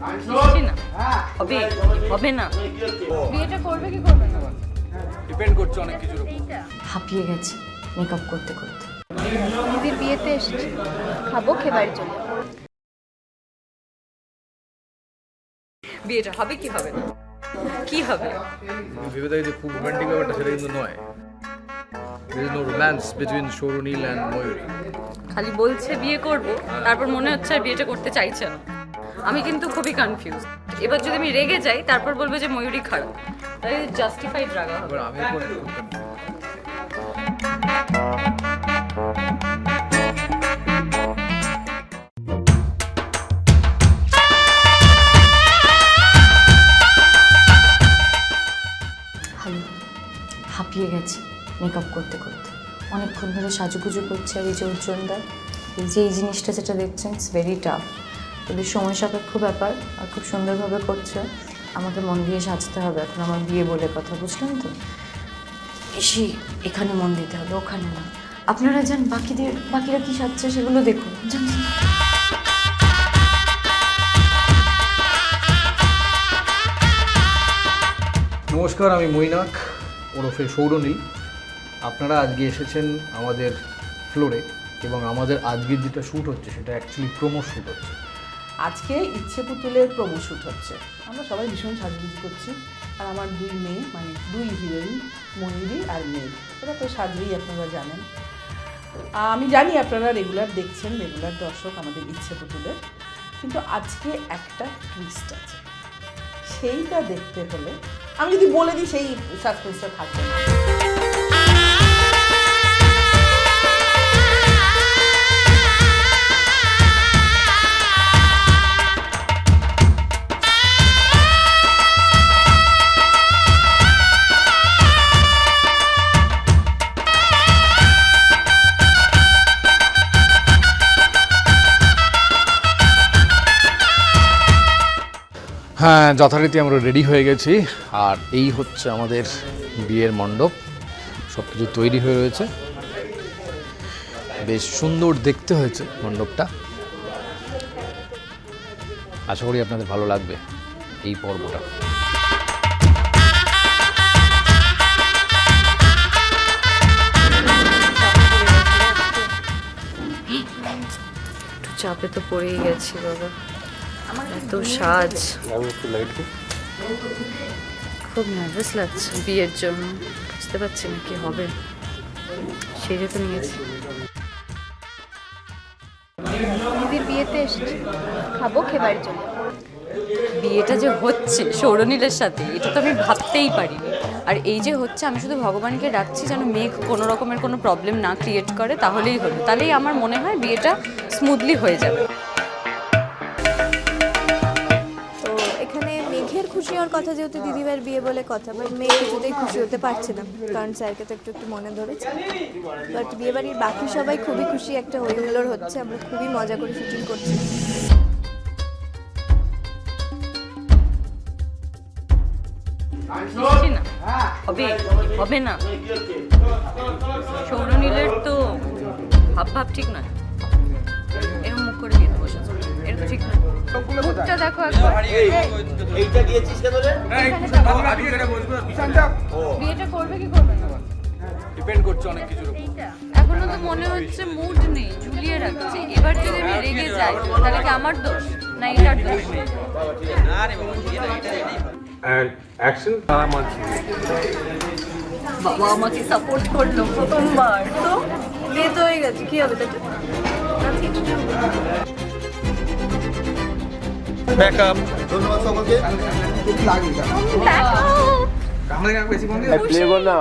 না হবে হবে না। বিয়েটা করবে কি করবে না? ডিপেন্ড করছে অনেক কিছুর উপর। হাঁপিয়ে গেছি মেকআপ করতে করতে। দিদির বিয়েতে এসেছি। খাব খেয়ে বাড়ি চলে বিয়েটা হবে কি হবে না? কি হবে? ভেবে দেখি যে খুব রোমান্টিক ব্যাপারটা সেটা কিন্তু নয়। ময়ূরী খালি বলছে বিয়ে করব তারপর মনে হচ্ছে আর বিয়েটা করতে চাইছে না। আমি কিন্তু খুবই কনফিউজ এবার যদি আমি রেগে যাই তারপর বলবে যে ময়ূরী খারাপ। তাই জাস্টিফাইড রাগা হবে। হাঁপিয়ে গেছি মেকআপ করতে করতে। অনেকক্ষণ ধরে সাজুগুজু করছে আর এই যে উজ্জ্বলদার এই যে এই জিনিসটা যেটা দেখছেন ইটস ভেরি টাফ খুবই সময় সাপেক্ষ ব্যাপার, আর খুব সুন্দরভাবে করছে। আমাকে মন দিয়ে সাজতে হবে, এখন আমার বিয়ে বলে কথা, বুঝলেন তো? এসে এখানে মন দিতে হবে, ওখানে না আপনারা যান, বাকিদের, বাকিরা কি সাজছে সেগুলো দেখুন। নমস্কার, আমি মৈনাক, ওরফে সৌরনীল। আপনারা আজকে এসেছেন আমাদের ফ্লোরে এবং আমাদের আজকের যেটা শ্যুট হচ্ছে, সেটা অ্যাকচুয়ালি প্রোমো শ্যুট হচ্ছে। আজকে ইচ্ছে পুতুলের প্রোমো শ্যুট হচ্ছে। আমরা সবাই ভীষণ সাজগুজ করছি। আর আমার দুই মেয়ে মানে দুই হিরোইন ময়ূরী আর মেঘ। এটা তো সাজবেই, আপনারা জানেন। আমি জানি আপনারা রেগুলার দেখছেন, রেগুলার দর্শক আমাদের ইচ্ছে পুতুলের। কিন্তু আজকে একটা টুইস্ট আছে। সেইটা দেখতে হলে, আমি যদি বলে দিই সেই সাসপেন্সটা থাকবে না। হ্যাঁ যথারীতি আমরা রেডি হয়ে গেছি। আর এই হচ্ছে আমাদের বিয়ের মণ্ডপ। সব কিছু তৈরি হয়ে রয়েছে। বেশ সুন্দর দেখতে হয়েছে মণ্ডপটা। আশা করি আপনাদের ভালো লাগবে এই পর্বটা। চাপে তো পড়েই গেছি, বাবা। এত সাজ। খুব নার্ভাস লাগছে বিয়ের জন্য। বুঝতে পারছি না কি হবে। সেরে তো নিয়েছি। দিদির বিয়েতে এসেছি। খাব খেয়ে বাড়ি চলে বিয়েটা যে হচ্ছে সৌরনীলের সাথে এটা তো আমি ভাবতেই পারিনি। আর এই যে হচ্ছে আমি শুধু ভগবানকে ডাকছি যেন মেঘ কোনো রকমের কোনো প্রবলেম না ক্রিয়েট করে তাহলেই হলো। তাহলেই আমার মনে হয় বিয়েটা স্মুথলি হয়ে যাবে। খুশি হওয়ার কথা যেহেতু দিদিভাইয়ের বিয়ে বলে কথা বাট মেঘ কিছুতেই খুশি হতে পারছে না। কারণ স্যারকে তো একটু একটু মনে ধরেছে। বাট বিয়েবাড়ির বাকি সবাই খুবই খুশি একটা হইহুল্লোড় হচ্ছে আমরা খুবই মজা করে শুটিং করছি। না? হবে হবে না? সৌরনীলের তো ভাব ভাব ঠিক নয়। ঠিক। নয় মুখটা দেখো একবার। বিয়েটা করবে কি করবে না? ডিপেন্ড করছে অনেক কিছুর উপর। এখনও তো মনে হচ্ছে মুড নেই ঝুলিয়ে রাখছে। এবার যদি আমি রেগে যাই তাহলে কি আমার দোষ? না এটার দোষ? and action? বাবা আমাকে সাপোর্ট করল প্রথমবার। তো বিয়ে তো হয়ে গেছে কি হবে তাতে? প্লে করো না।